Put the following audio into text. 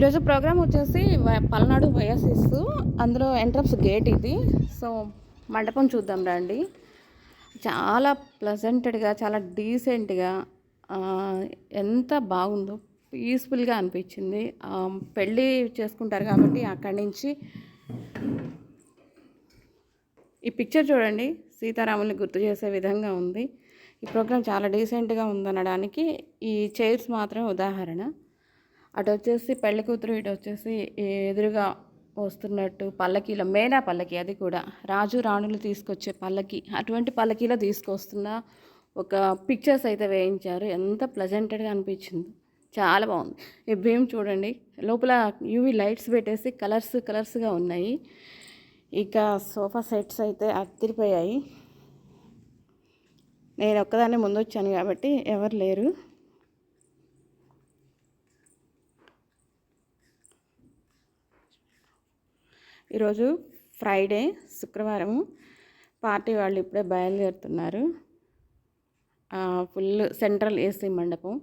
ఈరోజు ప్రోగ్రామ్ వచ్చేసి పల్నాడు వైఎస్ఎస్ అందులో ఎంట్రన్స్ గేట్ ఇది. సో మండపం చూద్దాం రండి. చాలా ప్లజెంటెడ్గా చాలా డీసెంట్గా ఎంత బాగుందో పీస్ఫుల్గా అనిపించింది. పెళ్ళి చేసుకుంటారు కాబట్టి అక్కడి నుంచి ఈ పిక్చర్ చూడండి. సీతారాముల్ని గుర్తు చేసే విధంగా ఉంది. ఈ ప్రోగ్రాం చాలా డీసెంట్గా ఉందనడానికి ఈ చైర్స్ మాత్రం ఉదాహరణ. అటు వచ్చేసి పెళ్ళి కూతురు ఇటు వచ్చేసి ఎదురుగా వస్తున్నట్టు పల్లకీలో మేనా పల్లకి అది కూడా. రాజు రాణులు తీసుకొచ్చే పల్లకి. అటువంటి పల్లకీలో తీసుకొస్తున్న ఒక పిక్చర్స్ అయితే వేయించారు. ఎంత ప్లజెంటెడ్గా అనిపించింది. చాలా బాగుంది. ఈ భీమ్ చూడండి. లోపల యూవీ లైట్స్ పెట్టేసి కలర్స్ కలర్స్గా ఉన్నాయి. ఇక సోఫా సెట్స్ అయితే అత్తిరిపోయాయి నేను ఒక్కదాన్నే ముందు వచ్చాను కాబట్టి ఎవరు లేరు. ఈరోజు ఫ్రైడే శుక్రవారం పార్టీ వాళ్ళు ఇప్పుడే బయలుదేరుతున్నారు. ఫుల్ సెంట్రల్ ఏసీ మండపం.